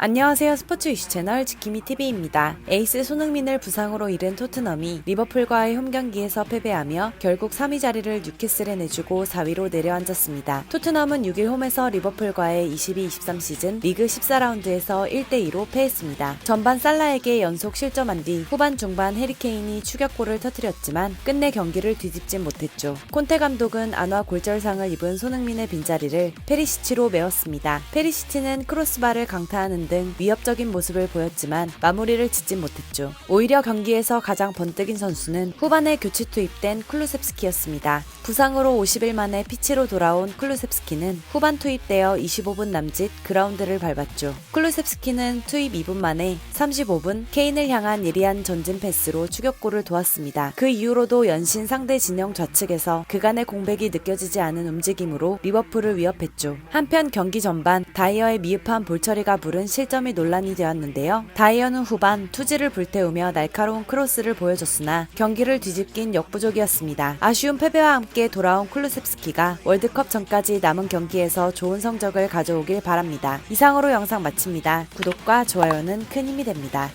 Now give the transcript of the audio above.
안녕하세요. 스포츠 이슈 채널 지킴이 TV입니다. 에이스 손흥민을 부상으로 잃은 토트넘이 리버풀과의 홈 경기에서 패배하며 결국 3위 자리를 뉴캐슬에 내주고 4위로 내려앉았습니다. 토트넘은 6일 홈에서 리버풀과의 22-23 시즌 리그 14라운드에서 1대2로 패했습니다. 전반 살라에게 연속 실점한 뒤 후반 중반 해리케인이 추격골을 터뜨렸지만 끝내 경기를 뒤집진 못했죠. 콘테 감독은 안와 골절상을 입은 손흥민의 빈자리를 페리시치로 메웠습니다. 페리시치는 크로스바를 강타하는 등 위협적인 모습을 보였지만 마무리를 짓진 못했죠. 오히려 경기에서 가장 번뜩인 선수는 후반에 교체 투입된 쿨루셉스키였습니다. 부상으로 50일 만에 피치로 돌아온 쿨루셉스키는 후반 투입되어 25분 남짓 그라운드를 밟았죠. 쿨루셉스키는 투입 2분 만에 35분 케인을 향한 예리한 전진 패스로 추격골을 도왔습니다. 그 이후로도 연신 상대 진영 좌측에서 그간의 공백이 느껴지지 않은 움직임으로 리버풀을 위협했죠. 한편 경기 전반 다이어의 미흡한 볼 처리가 부른 실점이 논란이 되었는데요. 다이어는 후반 투지를 불태우며 날카로운 크로스를 보여줬으나 경기를 뒤집긴 역부족이었습니다. 아쉬운 패배와 함께 돌아온 쿨루셉스키가 월드컵 전까지 남은 경기에서 좋은 성적을 가져오길 바랍니다. 이상으로 영상 마칩니다. 구독과 좋아요는 큰 힘이 됩니다.